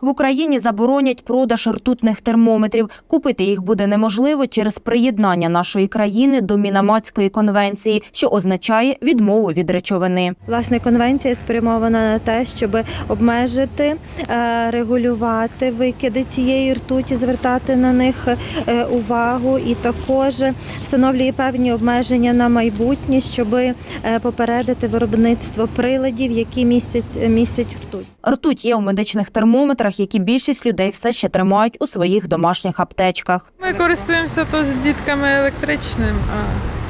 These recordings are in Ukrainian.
В Україні заборонять продаж ртутних термометрів. Купити їх буде неможливо через приєднання нашої країни до Мінаматської конвенції, що означає відмову від речовини. Власне, конвенція спрямована на те, щоб обмежити, е, регулювати викиди цієї ртуті, звертати на них е, увагу, і також встановлює певні обмеження на майбутнє, щоб е, попередити виробництво приладів, які містять містять ртуть. Ртуть є у медичних термометрах, які більшість людей все ще тримають у своїх домашніх аптечках. Ми користуємося то з дітками електричним, а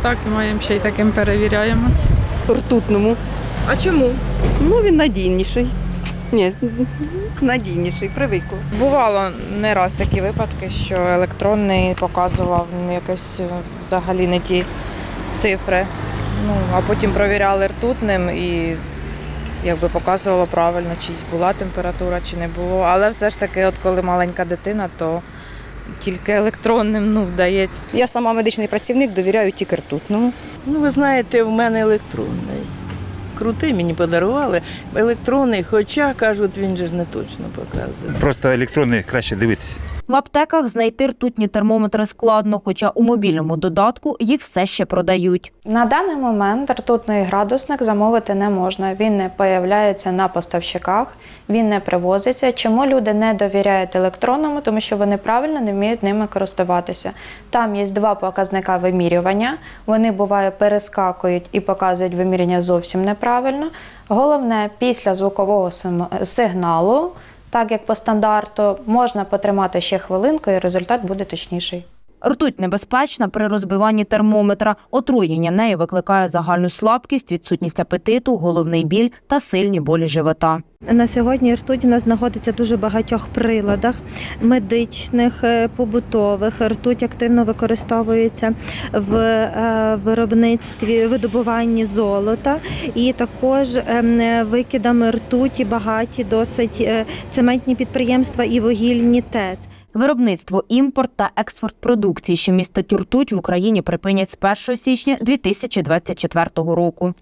так маємо ще й таким перевіряємо. ртутному. А чому? Ну, він надійніший. Ні, надійніший, привикла. Бувало не раз такі випадки, що електронний показував якось е, взагалі не ті цифри. Ну, а потім провіряли ртутним і якби показувало правильно, чи була температура, чи не було. Але все ж таки, от коли маленька дитина, то тільки електронним ну, вдається. Я сама медичний працівник, довіряю тільки ртутному. Ну, ви знаєте, в мене електронний. Крутий мені подарували. Електронний, хоча кажуть, він же ж не точно показує. Просто електронний краще дивитися. В аптеках знайти ртутні термометри складно, хоча у мобільному додатку їх все ще продають. На даний момент ртутний градусник замовити не можна. Він не появляється на поставщиках, він не привозиться. Чому люди не довіряють електронному? Тому що вони правильно не вміють ними користуватися. Там є два показника вимірювання. Вони буває перескакують і показують виміряння зовсім неправильно. Головне, після звукового сигналу, так як по стандарту, можна потримати ще хвилинку, і результат буде точніший. Ртуть небезпечна при розбиванні термометра. Отруєння нею викликає загальну слабкість, відсутність апетиту, головний біль та сильні болі живота. На сьогодні ртуть у нас знаходиться дуже багатьох приладах медичних, е, побутових. Ртуть активно використовується в е, виробництві видобуванні золота, і також е, викидами ртуті багаті досить цементні підприємства і вугільні ТЕЦ. Виробництво, імпорт та експорт продукції, що містить ртуть в Україні, припинять з 1 січня 2024 року.